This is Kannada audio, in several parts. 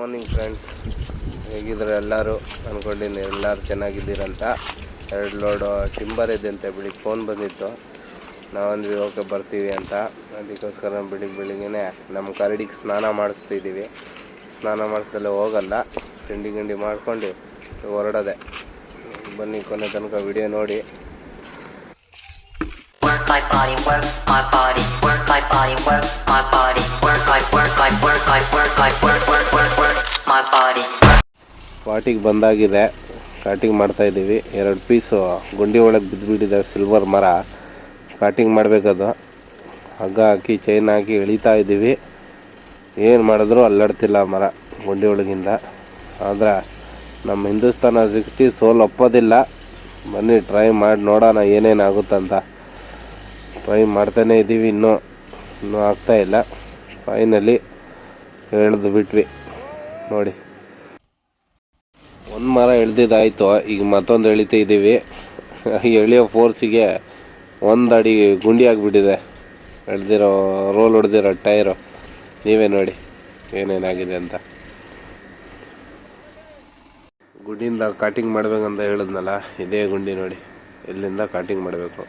ಮಾರ್ನಿಂಗ್ ಫ್ರೆಂಡ್ಸ್ ಹೇಗಿದ್ರೆ ಎಲ್ಲರೂ ಅಂದ್ಕೊಂಡಿನಿ ಎಲ್ಲರೂ ಚೆನ್ನಾಗಿದ್ದೀರಂತ. ಎರಡು ಲೋಡು ಟಿಂಬರ್ ಇದೆ ಅಂತ ಬೆಳಿಗ್ಗೆ ಫೋನ್ ಬಂದಿತ್ತು. ನಾವಂದ್ವಿ ಓಕೆ ಬರ್ತೀವಿ ಅಂತ. ಅದಕ್ಕೋಸ್ಕರ ಬೆಳಿಗ್ಗೆ ಬೆಳಿಗ್ಗೆ ನಮ್ಮ ಕರಡಿಗೆ ಸ್ನಾನ ಮಾಡಿಸ್ತಿದ್ದೀವಿ. ಸ್ನಾನ ಮಾಡಿಸ್ದಲ್ಲೇ ಹೋಗಲ್ಲ, ತಿಂಡಿ ಗಿಂಡಿ ಮಾಡ್ಕೊಂಡು ಹೊರಡೋದೆ. ಬನ್ನಿ ಕೊನೆ ತನಕ ವಿಡಿಯೋ ನೋಡಿ. ಪಾಟಿಗೆ ಬಂದಾಗಿದೆ. ಕಾಟಿಂಗ್ ಮಾಡ್ತಾ ಇದ್ದೀವಿ ಎರಡು ಪೀಸು ಗುಂಡಿ ಒಳಗೆ ಬಿದ್ದುಬಿಟ್ಟಿದೆ ಸಿಲ್ವರ್ ಮರ. ಕಾಟಿಂಗ್ ಮಾಡಬೇಕದು. ಹಗ್ಗ ಹಾಕಿ ಚೈನ್ ಹಾಕಿ ಎಳಿತಾ ಇದ್ದೀವಿ ಏನು ಮಾಡಿದ್ರು ಅಲ್ಲಾಡ್ತಿಲ್ಲ ಮರ ಗುಂಡಿ ಒಳಗಿಂದ. ಆದ್ರೆ ನಮ್ಮ ಹಿಂದೂಸ್ತಾನ ಸಿಕ್ಸ್ಟಿ ಸೋಲ್ ಒಪ್ಪೋದಿಲ್ಲ. ಬನ್ನಿ ಟ್ರೈ ಮಾಡಿ ನೋಡೋಣ ಏನೇನಾಗುತ್ತಂತ. ಟ್ರೈ ಮಾಡ್ತಾನೇ ಇದ್ದೀವಿ ಇನ್ನೂ ಇನ್ನೂ ಆಗ್ತಾಯಿಲ್ಲ ಫೈನಲಿ ಎಳೆದು ಬಿಟ್ವಿ. ನೋಡಿ. ಒಂದು ಮರ ಎಳ್ದಿದ್ದಾಯಿತು. ಈಗ ಮತ್ತೊಂದು ಎಳಿತಾ ಇದ್ದೀವಿ ಎಳೆಯೋ ಫೋರ್ಸಿಗೆ ಒಂದು ಅಡಿ ಗುಂಡಿ ಆಗಿಬಿಟ್ಟಿದೆ. ಎಳ್ದಿರೋ ರೋಲ್ ಹೊಡೆದಿರೋ ಟೈರು. ನೀವೇ ನೋಡಿ ಏನೇನಾಗಿದೆ ಅಂತ. ಗುಂಡಿಯಿಂದ ಕಟಿಂಗ್ ಮಾಡ್ಬೇಕಂತ ಹೇಳಿದ್ನಲ್ಲ, ಇದೇ ಗುಂಡಿ ನೋಡಿ. ಇಲ್ಲಿಂದ ಕಟಿಂಗ್ ಮಾಡಬೇಕು.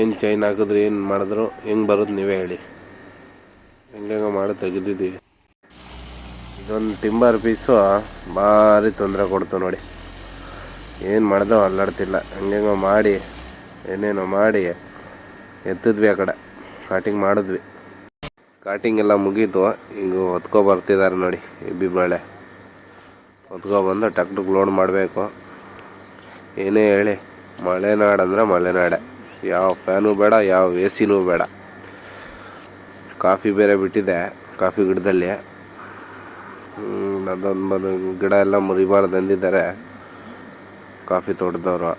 ಏನು ಚೈನ್ ಹಾಕಿದ್ರು, ಏನು ಮಾಡಿದ್ರು, ಹೆಂಗೆ ಬರೋದು ನೀವೇ ಹೇಳಿ. ಹೆಂಗೆ ಮಾಡಿ ತೆಗೆದಿದ್ದೀವಿ ಇದೊಂದು ಟಿಂಬರ್ ಪೀಸು, ಭಾರಿ ತೊಂದರೆ ಕೊಡ್ತು ನೋಡಿ. ಏನು ಮಾಡ್ದೋ ಅಲ್ಲಾಡ್ತಿಲ್ಲ. ಹಂಗೆಂಗೋ ಮಾಡಿ, ಏನೇನೋ ಮಾಡಿ ಎತ್ತಿದ್ವಿ ಆ ಕಡೆ. ಕಾಟಿಂಗ್ ಮಾಡಿದ್ವಿ. ಕಾಟಿಂಗ್ ಎಲ್ಲ ಮುಗೀತು. ಈಗ ಹೊತ್ಕೊ ಬರ್ತಿದ್ದಾರೆ ನೋಡಿ ಇಬ್ಬಿ ಬಾಳೆ ಹೊತ್ಕೊ ಬಂದು ಟಕ್ ಟಕ್ ಲೋಡ್ ಮಾಡಬೇಕು. ಏನೇ ಹೇಳಿ ಮಲೆನಾಡು ಅಂದರೆ ಮಲೆನಾಡೆ ಯಾವ ಫ್ಯಾನು ಬೇಡ, ಯಾವ ಎ ಸಿನೂ ಬೇಡ. ಕಾಫಿ ಬೇರೆ ಬಿಟ್ಟಿದೆ, ಕಾಫಿ ಗಿಡದಲ್ಲಿ. ಅದೊಂದು ಗಿಡ ಎಲ್ಲ ಮುರಿಬಾರ್ದು ಅಂದಿದ್ದಾರೆ ಕಾಫಿ ತೋಟದವರು.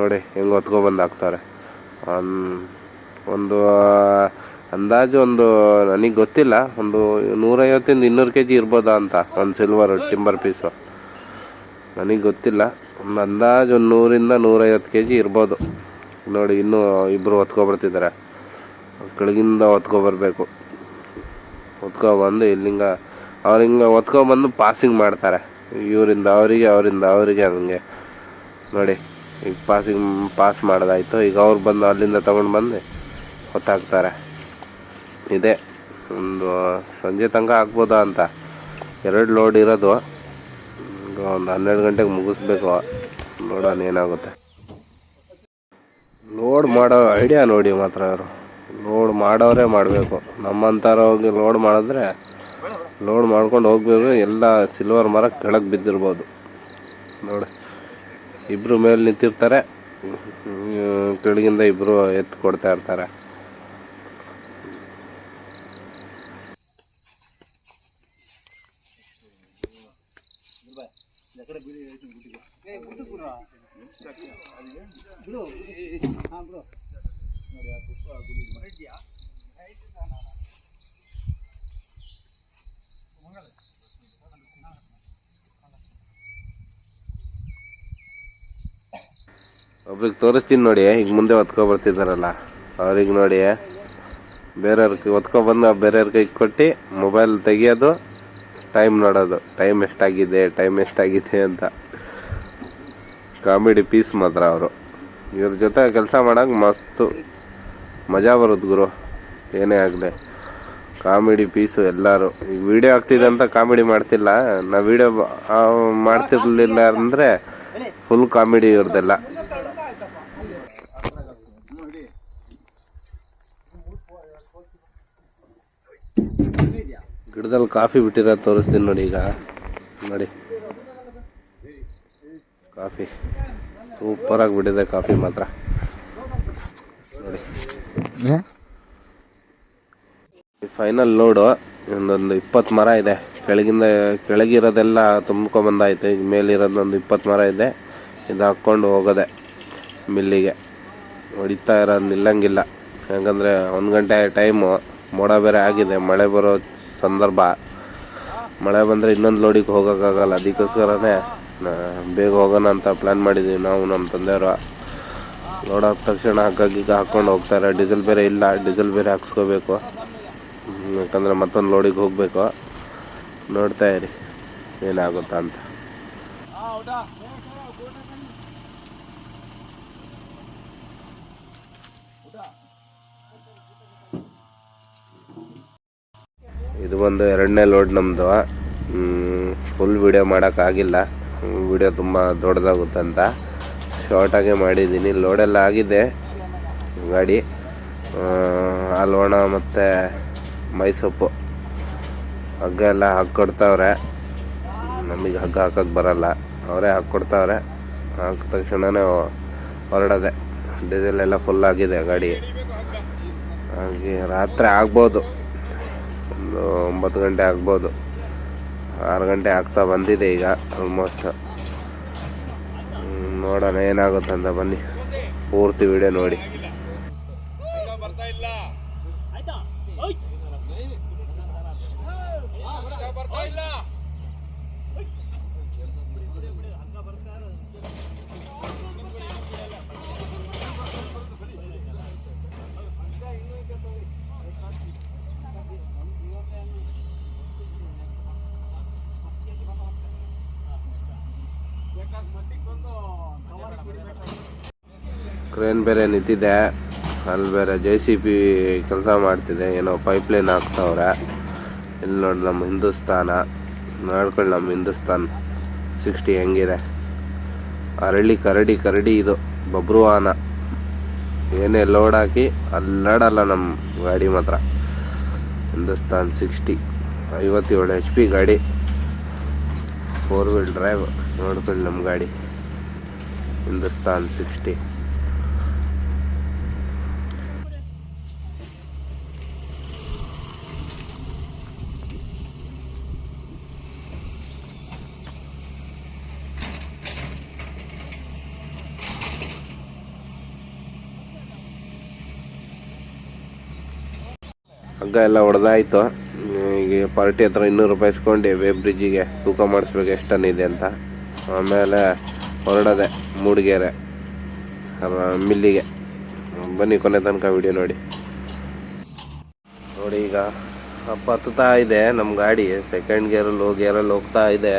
ನೋಡಿ, ಹೆಂಗೆ ಹೊತ್ಕೊಬಂದು ಹಾಕ್ತಾರೆ. ಒಂದು ಅಂದಾಜು ಒಂದು, ನನಗೆ ಗೊತ್ತಿಲ್ಲ. ಒಂದು ನೂರೈವತ್ತಿಂದ ಇನ್ನೂರು ಕೆ ಜಿ ಇರ್ಬೋದಾ ಅಂತ, ಒಂದು ಸಿಲ್ವರ್ ಟಿಂಬರ್ ಪೀಸು ನನಗೆ ಗೊತ್ತಿಲ್ಲ. ಒಂದು ಅಂದಾಜು ಒಂದು ನೂರಿಂದ ನೂರೈವತ್ತು ಕೆ ಜಿ ಇರ್ಬೋದು. ನೋಡಿ, ಇನ್ನೂ ಇಬ್ಬರು ಹೊತ್ಕೊಬರ್ತಿದ್ದಾರೆ ಕೆಳಗಿಂದ ಹೊತ್ಕೊಬರ್ಬೇಕು ಹೊತ್ಕೊಬಂದು ಇಲ್ಲಿಂಗ ಅವ್ರು ಹಿಂಗೆ ಹೊತ್ಕೊಬಂದು ಪಾಸಿಂಗ್ ಮಾಡ್ತಾರೆ. ಇವರಿಂದ ಅವರಿಗೆ, ಅವರಿಂದ ಅವರಿಗೆ ಹಂಗೆ. ನೋಡಿ, ಈಗ ಪಾಸಿಂಗ್ ಪಾಸ್ ಮಾಡೋದಾಯಿತು. ಈಗ ಅವ್ರು ಬಂದು ಅಲ್ಲಿಂದ ತೊಗೊಂಡು ಬಂದು ಹೊತ್ತಾಕ್ತಾರೆ. ಇದೆ. ಒಂದು ಸಂಜೆ ತನಕ ಆಗ್ಬೋದಾ ಅಂತ. ಎರಡು ಲೋಡ್ ಇರೋದು. ಈಗ ಒಂದು ಹನ್ನೆರಡು ಗಂಟೆಗೆ ಮುಗಿಸ್ಬೇಕು. ನೋಡೋಣ ಏನಾಗುತ್ತೆ. ಲೋಡ್ ಮಾಡೋ ಐಡಿಯಾ ನೋಡಿ ಮಾತ್ರ ಅವರು ಲೋಡ್ ಮಾಡೋರೇ ಮಾಡಬೇಕು. ನಮ್ಮಂತಾರ ಹೋಗಿ ಲೋಡ್ ಮಾಡಿದ್ರೆ ಲೋಡ್ ಮಾಡ್ಕೊಂಡು ಹೋಗ್ಬೇಕು ಎಲ್ಲ ಸಿಲ್ವರ್ ಮರ ಕೆಳಗೆ ಬಿದ್ದಿರ್ಬೋದು. ನೋಡಿ ಇಬ್ಬರು ಮೇಲೆ ನಿಂತಿರ್ತಾರೆ. ಕೆಳಗಿಂದ ಇಬ್ಬರು ಎತ್ತು ಕೊಡ್ತಾ ಇರ್ತಾರೆ. ಒಬ್ರಿಗೆ ತೋರಿಸ್ತೀನಿ ನೋಡಿ ಈಗ ಮುಂದೆ ಹೊತ್ಕೊ ಬರ್ತಿದ್ದಾರಲ್ಲ ಅವ್ರಿಗೆ ನೋಡಿ ಬೇರೆಯವ್ರಿಗೆ ಹೊತ್ಕೊಬಂದು ಬೇರೆಯವ್ರ ಕೈಗೆ ಕೊಟ್ಟು ಮೊಬೈಲ್ ತೆಗಿಯೋದು ಟೈಮ್ ನೋಡೋದು. ಟೈಮ್ ಎಷ್ಟಾಗಿದೆ ಟೈಮ್ ಎಷ್ಟಾಗಿದೆ ಅಂತ. ಕಾಮಿಡಿ ಪೀಸ್ ಮಾತ್ರ ಅವರು. ಇವ್ರ ಜೊತೆ ಕೆಲಸ ಮಾಡೋಂಗೆ ಮಸ್ತು. ಮಜಾ ಬರುತ್ತೆ ಗುರು. ಏನೇ ಆಗಲಿ. ಕಾಮಿಡಿ ಪೀಸು ಎಲ್ಲರೂ. ಈಗ ವಿಡಿಯೋ ಆಗ್ತಿದೆ ಅಂತ ಕಾಮಿಡಿ ಮಾಡ್ತಿಲ್ಲ. ನಾ ವಿಡಿಯೋ ಮಾಡ್ತಿರ್ಲಿಲ್ಲ ಅಂದರೆ ಫುಲ್ ಕಾಮಿಡಿ ಇವ್ರದ್ದೆಲ್ಲ ಗಿಡದಲ್ಲಿ ಕಾಫಿ ಬಿಟ್ಟಿರೋದು ತೋರಿಸ್ತೀನಿ ನೋಡಿ ಈಗ. ನೋಡಿ. ಕಾಫಿ. ಸೂಪರಾಗಿ ಬಿಟ್ಟಿದೆ ಕಾಫಿ ಮಾತ್ರ. ಫೈನಲ್ ಲೋಡು ಒಂದೊಂದು ಇಪ್ಪತ್ತು ಮರ ಇದೆ. ಕೆಳಗಿಂದ, ಕೆಳಗಿರೋದೆಲ್ಲ ತುಂಬ್ಕೊಂಬಂದಾಯ್ತು ಈಗ ಮೇಲಿರೋದೊಂದು ಇಪ್ಪತ್ತು ಮರ ಇದೆ. ಇದು ಹಾಕ್ಕೊಂಡು ಹೋಗೋದೆ ಮಿಲ್ಲಿಗೆ. ಹೊಡಿತಾ ಇರೋ ನಿಲ್ಲಂಗಿಲ್ಲ. ಯಾಕಂದರೆ ಒಂದು ಗಂಟೆ ಟೈಮು ಮೋಡ ಬೇರೆ ಆಗಿದೆ. ಮಳೆ ಬರೋ ಸಂದರ್ಭ. ಮಳೆ ಬಂದರೆ ಇನ್ನೊಂದು ಲೋಡಿಗೆ ಹೋಗೋಕ್ಕಾಗಲ್ಲ. ಅದಕ್ಕೋಸ್ಕರನೇ ಬೇಗ ಹೋಗೋಣ ಅಂತ ಪ್ಲ್ಯಾನ್ ಮಾಡಿದ್ದೀವಿ ನಾವು ನಮ್ಮ ತಂದೆಯವರು. ಆದ ತಕ್ಷಣ ಹಗ್ಗ ಹಾಕ್ಕೊಂಡು ಹೋಗ್ತಾರೆ. ಡೀಸೆಲ್ ಬೇರೆ ಇಲ್ಲ. ಡೀಸೆಲ್ ಬೇರೆ ಹಾಕ್ಸ್ಕೋಬೇಕು. ಯಾಕಂದರೆ ಮತ್ತೊಂದು ಲೋಡಿಗೆ ಹೋಗಬೇಕು. ನೋಡ್ತಾ ಇರಿ. ಏನಾಗುತ್ತಾ ಅಂತ. ಇದು ಒಂದು ಎರಡನೇ ಲೋಡ್ ನಮ್ಮದು ಫುಲ್ ವಿಡಿಯೋ ಮಾಡೋಕ್ಕಾಗಿಲ್ಲ ವಿಡಿಯೋ ತುಂಬ ದೊಡ್ಡದಾಗುತ್ತೆ ಶಾರ್ಟಾಗೆ ಮಾಡಿದ್ದೀನಿ. ಲೋಡೆಲ್ಲ ಆಗಿದೆ ಗಾಡಿ ಅಲ್ವಣ ಮತ್ತು ಮೈಸೊಪ್ಪು. ಹಗ್ಗ ಎಲ್ಲ ಹಾಕ್ಕೊಡ್ತಾವ್ರೆ. ನಮಗೆ ಹಗ್ಗ ಹಾಕೋಕ್ಕೆ ಬರಲ್ಲ. ಅವರೇ ಹಾಕ್ಕೊಡ್ತಾವ್ರೆ. ಹಾಕಿದ ತಕ್ಷಣವೇ ಹೊರಡೋದೆ. ಡೀಸೆಲ್ ಎಲ್ಲ ಫುಲ್ ಆಗಿದೆ ಗಾಡಿ. ಹಾಗೆ ರಾತ್ರಿ ಆಗ್ಬೋದು. ಒಂದು ಒಂಬತ್ತು ಗಂಟೆ ಆಗ್ಬೋದು. ಆರು ಗಂಟೆ ಆಗ್ತಾ ಬಂದಿದೆ ಈಗ ಆಲ್ಮೋಸ್ಟ್ ನೋಡೋಣ ಏನಾಗುತ್ತೆ ಅಂತ ಬನ್ನಿ. ಪೂರ್ತಿ ವಿಡಿಯೋ ನೋಡಿ. ಕ್ರೇನ್ ಬೇರೆ ನಿಂತಿದೆ. ಅಲ್ಲಿ ಬೇರೆ ಜೆ ಸಿ ಪಿ ಕೆಲಸ ಮಾಡ್ತಿದೆ. ಏನೋ ಪೈಪ್ಲೈನ್ ಹಾಕ್ತವ್ರೆ. ಇಲ್ಲಿ ನೋಡಿ ನಮ್ಮ ಹಿಂದೂಸ್ತಾನ. ನೋಡ್ಕೊಳ್ಳಿ ನಮ್ಮ ಹಿಂದೂಸ್ತಾನ್ ಸಿಕ್ಸ್ಟಿ ಹೆಂಗಿದೆ. ಅರಳಿ ಕರಡಿ ಕರಡಿ ಇದು. ಬಬ್ರುವಾನ ಏನೇ ಲೋಡ್ ಹಾಕಿ ಅಲ್ಲಾಡಲ್ಲ ನಮ್ಮ ಗಾಡಿ ಮಾತ್ರ. ಹಿಂದೂಸ್ತಾನ್ ಸಿಕ್ಸ್ಟಿ ಐವತ್ತೇಳು ಎಚ್ ಪಿ ಗಾಡಿ. ಫೋರ್ ವೀಲ್ ಡ್ರೈವ್ ನೋಡ್ಕೊಳ್ಳಿ ನಮ್ಮ ಗಾಡಿ. ಹಿಂದೂಸ್ತಾನ್ ಸಿಕ್ಸ್ಟಿ. ಹಗ್ಗ ಎಲ್ಲ ಹೊಡೆದಾಯ್ತು ಈಗ ಪಾರ್ಟಿ ಹತ್ರ ಇನ್ನೂರು ರೂಪಾಯಿ ಇಸ್ಕೊಂಡು ವೇ ಬ್ರಿಡ್ಜಿಗೆ ತೂಕ ಮಾಡಿಸ್ಬೇಕು ಎಷ್ಟು ಇದೆ ಅಂತ. ಆಮೇಲೆ ಹೊರಡದೆ ಮೂಡಿಗೆರೆ ಮಿಲ್ಲಿಗೆ. ಬನ್ನಿ ಕೊನೆ ತನಕ ವಿಡಿಯೋ ನೋಡಿ. ನೋಡಿ ಈಗ ಹತ್ತುತ್ತಾ ಇದೆ ನಮ್ಮ ಗಾಡಿ. ಸೆಕೆಂಡ್ ಗೇರಲ್ಲಿ ಹೋಗಿ ಗೇರಲ್ಲಿ ಹೋಗ್ತಾ ಇದೆ.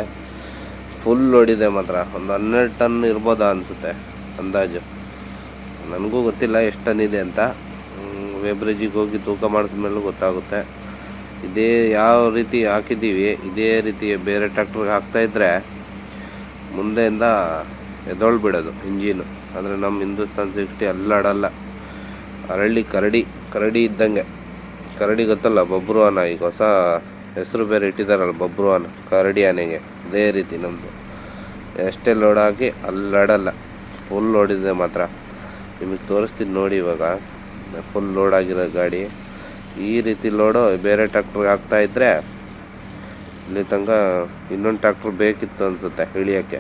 ಫುಲ್ ಹೊಡಿದೆ ಮಾತ್ರ. ಒಂದು ಹನ್ನೆರಡು ಟನ್ ಇರ್ಬೋದಾ ಅನಿಸುತ್ತೆ ಅಂದಾಜು. ನನಗೂ ಗೊತ್ತಿಲ್ಲ ಎಷ್ಟು ಟನ್ ಇದೆ ಅಂತ. ವೆಬ್ರಿಜಿಗೆ ಹೋಗಿ ತೂಕ ಮಾಡಿದ್ಮೇಲೆ ಗೊತ್ತಾಗುತ್ತೆ. ಇದೇ ಯಾವ ರೀತಿ ಹಾಕಿದ್ದೀವಿ, ಇದೇ ರೀತಿ ಬೇರೆ ಟ್ರ್ಯಾಕ್ಟ್ರಿಗೆ ಹಾಕ್ತಾಯಿದ್ರೆ ಮುಂದೆಯಿಂದ ಎದೊಳ್ ಬಿಡೋದು ಇಂಜಿನು ಅಂದರೆ ನಮ್ಮ ಹಿಂದೂಸ್ತಾನ್ ಸಿಕ್ಸ್ಟಿ ಅಲ್ಲಾಡಲ್ಲ ಅರಳಿ ಕರಡಿ ಕರಡಿ ಇದ್ದಂಗೆ. ಕರಡಿ ಗೊತ್ತಲ್ಲ, ಬಬ್ರು ಆನ ಈಗ ಹೊಸ ಹೆಸರು ಬೇರೆ ಇಟ್ಟಿದ್ದಾರಲ್ಲ ಬಬ್ರು ಆನ, ಕರಡಿ ಆನೆಗೆ. ಅದೇ ರೀತಿ ನಮ್ಮದು ಎಷ್ಟೇ ಲೋಡ್ ಹಾಕಿ ಅಲ್ಲಾಡಲ್ಲ ಫುಲ್ ಲೋಡಿದೆ ಮಾತ್ರ. ನಿಮಗೆ ತೋರಿಸ್ತೀನಿ ನೋಡಿ ಇವಾಗ. ಫುಲ್ ಲೋಡ್ ಆಗಿರೋ ಗಾಡಿ. ಈ ರೀತಿ ಲೋಡು, ಬೇರೆ ಟ್ಯಾಕ್ಟ್ರಿಗೆ ಹಾಕ್ತಾ ಇದ್ದರೆ ಇಲ್ಲಿ ತನಕ ಇನ್ನೊಂದು ಟ್ಯಾಕ್ಟ್ರ್ ಬೇಕಿತ್ತು ಅನಿಸುತ್ತೆ ಇಳಿಯೋಕ್ಕೆ.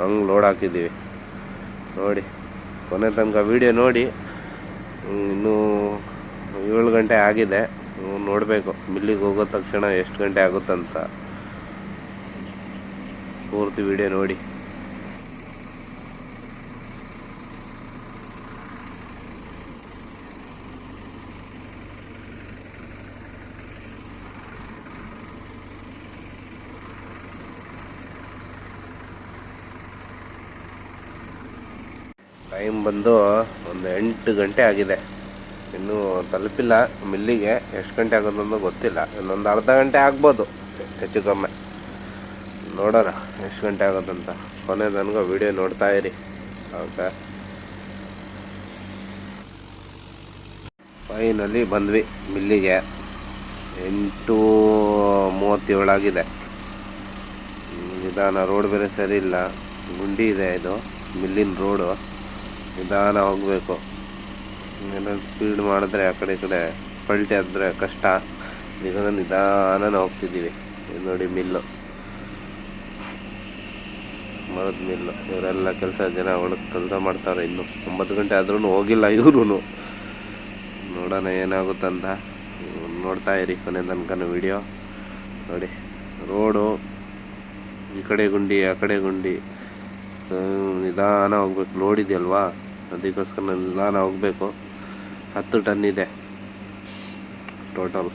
ಹಂಗೆ ಲೋಡ್ ಹಾಕಿದ್ದೀವಿ. ನೋಡಿ, ಕೊನೆ ತನಕ ವೀಡಿಯೋ ನೋಡಿ ಇನ್ನೂ ಏಳು ಗಂಟೆ ಆಗಿದೆ ನೋಡಬೇಕು, ಮಿಲ್ಲಿಗೆ ಹೋಗೋ ತಕ್ಷಣ ಎಷ್ಟು ಗಂಟೆ ಆಗುತ್ತಂತ. ಪೂರ್ತಿ ವಿಡಿಯೋ ನೋಡಿ. ಟೈಮ್ ಬಂದು ಒಂದು ಎಂಟು ಗಂಟೆ ಆಗಿದೆ. ಇನ್ನೂ ತಲುಪಿಲ್ಲ. ಮಿಲ್ಲಿಗೆ ಎಷ್ಟು ಗಂಟೆ ಆಗೋದನ್ನು ಗೊತ್ತಿಲ್ಲ. ಇನ್ನೊಂದು ಅರ್ಧ ಗಂಟೆ ಆಗ್ಬೋದು. ಹೆಚ್ಚು ಕಮ್ಮಿ ನೋಡೋಣ ಎಷ್ಟು ಗಂಟೆ ಆಗೋದಂತ ಕೊನೆ ನನಗೂ ವಿಡಿಯೋ ನೋಡ್ತಾ ಇರಿ. ಓಕೆ ಫೈನಲಿ ಬಂದ್ವಿ ಮಿಲ್ಲಿಗೆ. ಎಂಟು ಮೂವತ್ತೇಳಾಗಿದೆ ನಿಧಾನ ರೋಡ್ ಬೇರೆ ಸರಿ ಇಲ್ಲ. ಗುಂಡಿ ಇದೆ ಇದು. ಮಿಲ್ಲಿನ ರೋಡು. ನಿಧಾನ ಹೋಗಬೇಕು. ಏನಾದ್ರು ಸ್ಪೀಡ್ ಮಾಡಿದ್ರೆ ಆ ಕಡೆ ಈ ಕಡೆ ಪಲ್ಟಿ ಆದರೆ ಕಷ್ಟ. ಇವಾಗ ನಿಧಾನ ಹೋಗ್ತಿದ್ದೀವಿ. ನೋಡಿ ಮಿಲ್ಲು. ಮರದ ಮಿಲ್ಲು. ಇವರೆಲ್ಲ ಕೆಲಸ ಜನ ಒಳಗೆ ಕೆಲಸ ಮಾಡ್ತಾರೆ ಇನ್ನು. ಒಂಬತ್ತು ಗಂಟೆ ಆದ್ರೂ ಹೋಗಿಲ್ಲ ಇವ್ರೂ ನೋಡೋಣ ಏನಾಗುತ್ತಂತ. ನೋಡ್ತಾ ಇರಿ ಕೊನೆ ತನಕ ವಿಡಿಯೋ ನೋಡಿ, ರೋಡು, ಈ ಕಡೆ ಗುಂಡಿ, ಆ ಕಡೆ ಗುಂಡಿ. ನಿಧಾನ ಹೋಗ್ಬೇಕು. ಲೋಡ್ ಅದಕ್ಕೋಸ್ಕರ ನಿಧಾನ ಹೋಗಬೇಕು. ಹತ್ತು ಟನ್ ಇದೆ. ಟೋಟಲ್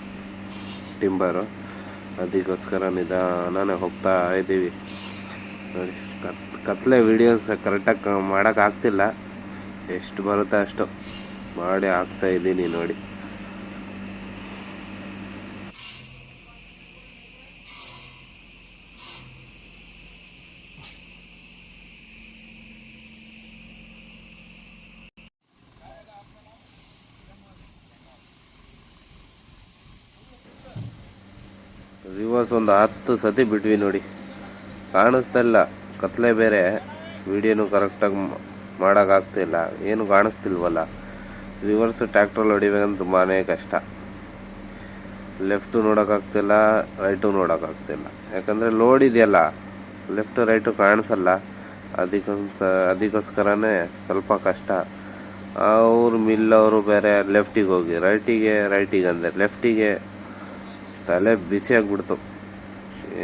ಟಿಂಬರು ಅದಕ್ಕೋಸ್ಕರ ನಿಧಾನೇ ಹೋಗ್ತಾ ಇದ್ದೀವಿ ನೋಡಿ, ಕತ್, ಕತ್ಲೆ ವೀಡಿಯೋಸ್ ಕರೆಕ್ಟಾಗಿ ಮಾಡೋಕ್ಕಾಗ್ತಿಲ್ಲ ಎಷ್ಟು ಬರುತ್ತೆ ಅಷ್ಟು. ಮಾಡಿ ಹಾಕ್ತಾಯಿದ್ದೀನಿ ನೋಡಿ. ರಿವರ್ಸ್ ಒಂದು ಹತ್ತು ಸತಿ ಬಿಟ್ವಿ ನೋಡಿ. ಕಾಣಿಸ್ತಾ ಇಲ್ಲ ಕತ್ಲೆ ಬೇರೆ. ವಿಡಿಯೋನು ಕರೆಕ್ಟಾಗಿ ಮಾಡೋಕ್ಕಾಗ್ತಿಲ್ಲ ಏನು ಕಾಣಿಸ್ತಿಲ್ವಲ್ಲ. ರಿವರ್ಸ್ ಟ್ಯಾಕ್ಟ್ರಲ್ಲಿ ಹೊಡಿಬೇಕಂದ್ರೆ ತುಂಬಾ ಕಷ್ಟ. ಲೆಫ್ಟು ನೋಡೋಕ್ಕಾಗ್ತಿಲ್ಲ ರೈಟು ನೋಡೋಕ್ಕಾಗ್ತಿಲ್ಲ ಯಾಕಂದರೆ ಲೋಡ್ ಇದೆಯಲ್ಲ. ಲೆಫ್ಟು ರೈಟು ಕಾಣಿಸಲ್ಲ. ಅದಕ್ಕೊಂದ್ಸ, ಅದಕ್ಕೋಸ್ಕರನೇ ಸ್ವಲ್ಪ ಕಷ್ಟ. ಅವ್ರು ಮಿಲ್ಲವರು ಬೇರೆ ಲೆಫ್ಟಿಗೆ ಹೋಗಿ ರೈಟಿಗೆ ರೈಟಿಗೆ ಅಂದರೆ ಲೆಫ್ಟಿಗೆ ತಲೆ ಬಿಸಿ ಆಗ್ಬಿಡ್ತು.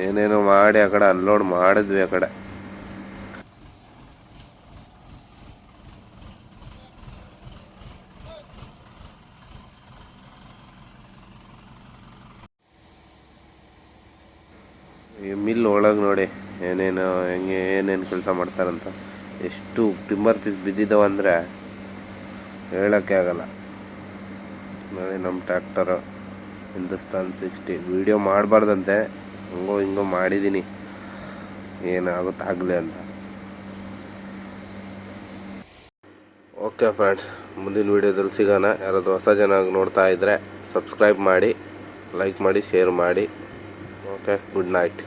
ಏನೇನೋ ಮಾಡಿ ಆ ಕಡೆ ಅನ್ಲೋಡ್ ಮಾಡಿದ್ವಿ ಆ ಕಡೆ. ಈ ಮಿಲ್ ಒಳಗೆ ನೋಡಿ, ಏನೇನು ಹೆಂಗೆ ಏನೇನು ಕೆಲಸ ಮಾಡ್ತಾರಂತ. ಎಷ್ಟು ಟಿಂಬರ್ ಪೀಸ್ ಬಿದ್ದಿದ್ದಾವೆ ಅಂದರೆ ಹೇಳೋಕ್ಕೆ ಆಗಲ್ಲ. ನೋಡಿ ನಮ್ಮ ಟ್ರ್ಯಾಕ್ಟರು, ಹಿಂದೂಸ್ತಾನ್ ಸಿಕ್ಸ್ಟಿ. ವೀಡಿಯೋ ಮಾಡಬಾರ್ದಂತೆ. ಹಂಗೋ ಹಿಂಗೋ ಮಾಡಿದ್ದೀನಿ ಏನಾಗುತ್ತಾಗಲಿ ಅಂತ. ಓಕೆ ಫ್ರೆಂಡ್ಸ್, ಮುಂದಿನ ವೀಡಿಯೋದಲ್ಲಿ ಸಿಗೋಣ. ಯಾರಾದರೂ ಹೊಸ ಜನ ನೋಡ್ತಾ ಇದ್ದರೆ ಸಬ್ಸ್ಕ್ರೈಬ್ ಮಾಡಿ, ಲೈಕ್ ಮಾಡಿ, ಶೇರ್ ಮಾಡಿ. Okay, good night.